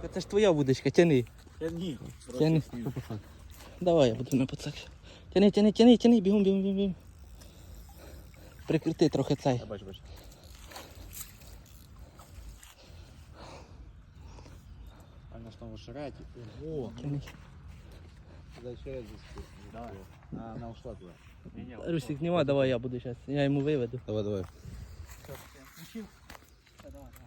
Андрюха, це ж твоя вудочка, тяни. Я ні. Тяни. Давай я буду на пацак. Тяни, тяни, тяни, тяни, бігом, бігом, бігом. бігом. Прикрити трохи цей. Я бачу, бачу. А на что ширяете? О, Тяни. раз здесь. Давай. А, она ушла туда. Русик, знімай, давай я буду зараз. Я йому виведу. Давай, давай. Андрюха,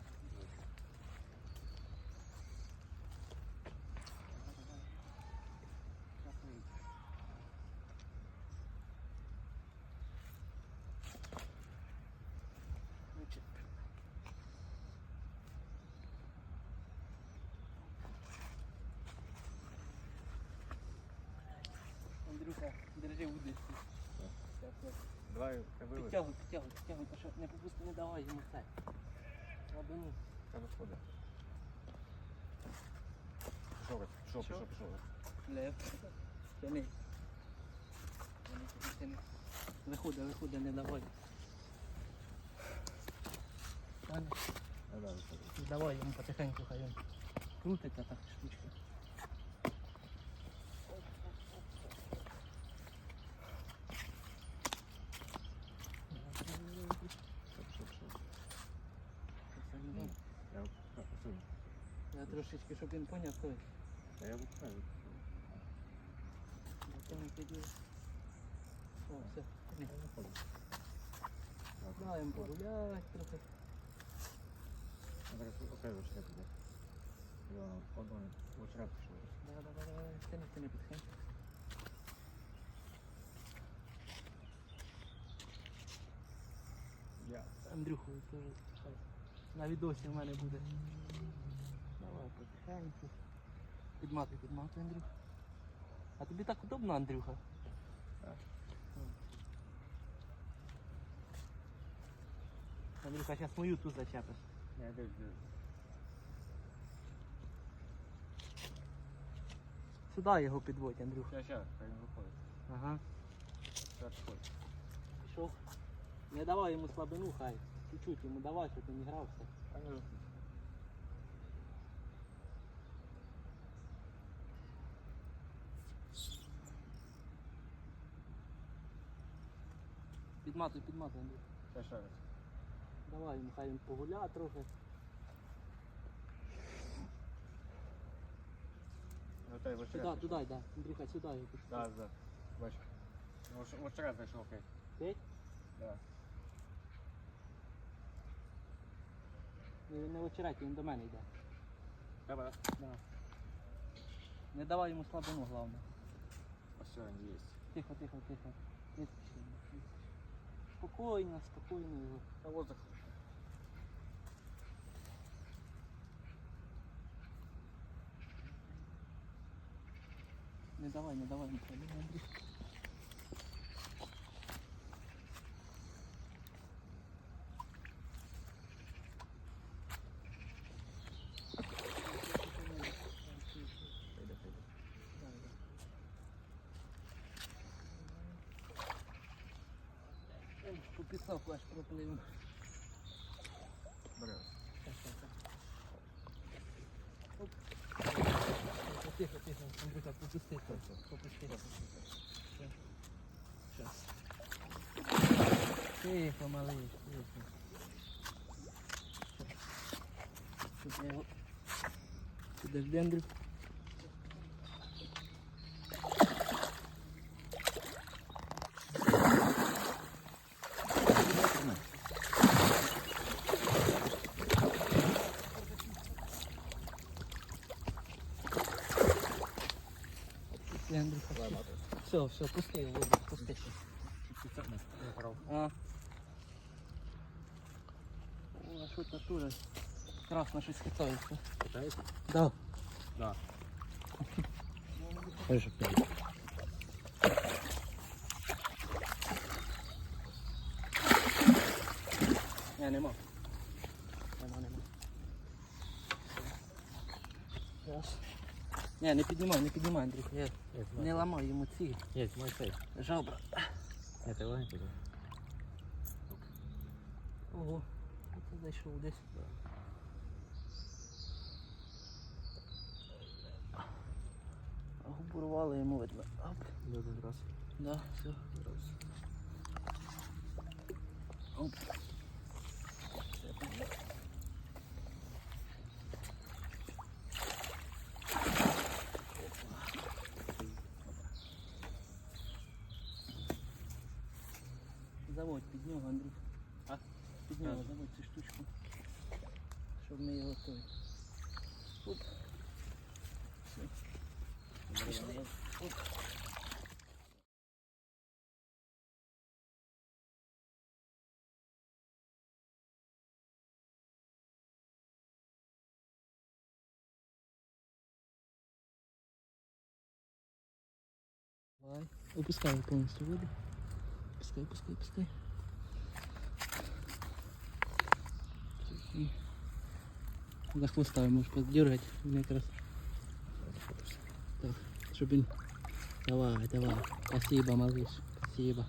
держи вудочку. Давай, вивез. Підтягуй, підтягуй, підтягуй, та що не попусти, не давай йому це. Слабину. Та виходить. Пішов, пішов, Що? пішов, пішов. Лев. Тяни. Тяни, тяни, тяни. Виходи, виходи, не давай. Ладно, А, да, виходить. Давай йому потихеньку хай він крутиться так штучка. Я трошечки, щоб він поняв, той. Та я випускаю. Я не піду. О, все. Ні. Я виходить. Даємо погуляти трохи. А зараз окей, вичеря піде. Я одну вичеря пішов. Давай, давай, давай, тяни, тяни потихеньку. Я. Андрюху, теж хай на відосі в мене буде. Давай потихеньку. Підмати, підмати, Андрюха. А тобі так удобно, Андрюха? Так. М. Андрюха, зараз мою ту зачепиш. Я десь десь. Сюди його підводь, Андрюха. Ща, ща, хай він виходить. Ага. Ща, виходить. Пішов. Не давай йому слабину, хай. Чуть-чуть йому давай, щоб він не грався. А Підматуй, підматуй. Андрій. Ще ще раз. Давай, він, хай він погуляє трохи. Ну, Готай, в Сюди, туди, йде. Андрюха, сюди його пішли. Так, так. Бач. В очеред зайшов окей. Ти? Да. Не в він до мене йде. Треба. Да. Да. Не давай йому слабину, головне. все, він є. Тихо, тихо, тихо. Не спіши. Спокійно, спокійно його. Та воздух. Не давай, не давай, не слабину, Пописав аж проплив. Бери. Тихо, тихо, Андрюха, попусти. Попусти. Сейчас. Тихо, малий, тихо. Щоб я його... Підожди, Андрюх. Пусти, Андрюха. Все, все, пусти його, воду, пусти. А. О, а що це тут? Красно щось хитається. Питаєш? Да. Да. Хорошо, Не, нема. Не, не піднімай, не піднімай, Андрій. Нет, нет, Не ламай йому ці Нет, мой цей. жабра. Нет, его не туда. Ого, це зайшов десь. Губу рвали йому видно. Оп. Да, да, раз. Да, все. Раз. Оп. Заводь під нього, Андрій. А? Під нього Так. заводь цю штучку. Щоб ми його той. Оп. Все. Пішли. Оп. Давай. Опускай повністю воду. Пускай, пускай, пускай. І за хвоста можеш подергать, він якраз. Так, щоб він... Давай, давай. Спасибо, малыш. Спасибо.